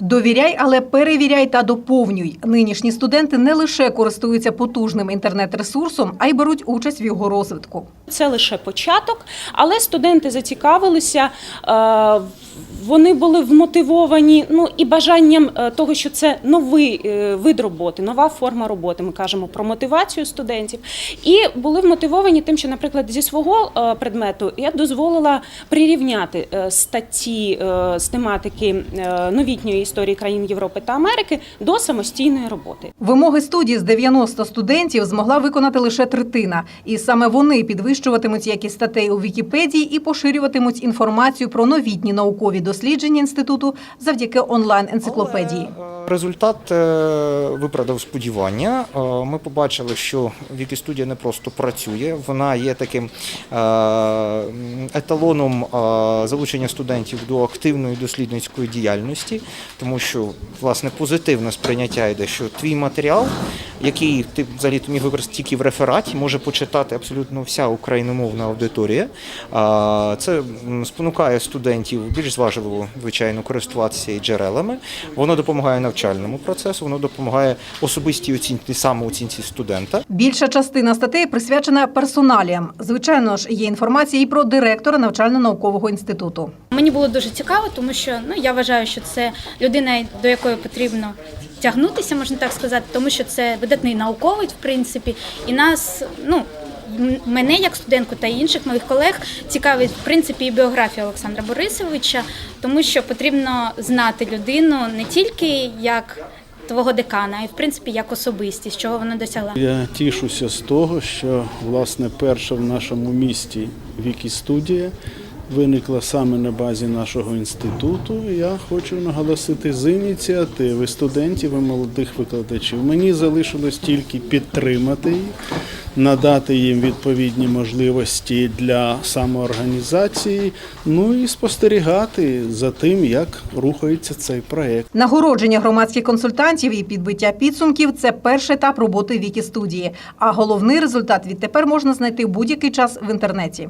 Довіряй, але перевіряй та доповнюй. Нинішні студенти не лише користуються потужним інтернет-ресурсом, а й беруть участь в його розвитку. Це лише початок, але студенти зацікавилися. Вони були вмотивовані ну і бажанням е, того, що це новий е, вид роботи, нова форма роботи. Ми кажемо про мотивацію студентів. І були вмотивовані тим, що, наприклад, зі свого е, предмету я дозволила прирівняти статті з тематики новітньої історії країн Європи та Америки до самостійної роботи. Вимоги студії з 90 студентів змогла виконати лише третина, і саме вони підвищуватимуть якість статей у Вікіпедії і поширюватимуть інформацію про новітні наукові дослідження інституту завдяки онлайн-енциклопедії. Е, Результат е, виправдав сподівання. Е, Ми побачили, що Вікістудія не просто працює, вона є таким еталоном залучення студентів до активної дослідницької діяльності, тому що власне позитивне сприйняття йде, що твій матеріал, який ти взагалі міг використати тільки в рефераті, може почитати абсолютно вся україномовна аудиторія. А, Це спонукає студентів більш зважливо, звичайно, користуватися і джерелами. Воно допомагає навчальному процесу, воно допомагає особистій оцінці, самооцінці студента. Більша частина статей присвячена персоналіям. Звичайно ж, є інформація і про директора навчально-наукового інституту. Мені було дуже цікаво, тому що ну я вважаю, що це людина, до якої потрібно тягнутися, можна так сказати, тому що це видатний науковець, в принципі, і нас, ну. Мене як студентку та інших моїх колег цікавить в принципі і біографія Олександра Борисовича, тому що потрібно знати людину не тільки як твого декана, а й в принципі як особистість, чого вона досягла. Я тішуся з того, що власне перша в нашому місті Вікістудія виникла саме на базі нашого інституту. Я хочу наголосити з ініціативи студентів і молодих викладачів. Мені залишилось тільки підтримати їх, надати їм відповідні можливості для самоорганізації, ну і спостерігати за тим, як рухається цей проект. Нагородження громадських консультантів і підбиття підсумків це перший етап роботи Вікі студії. А головний результат відтепер можна знайти будь-який час в інтернеті.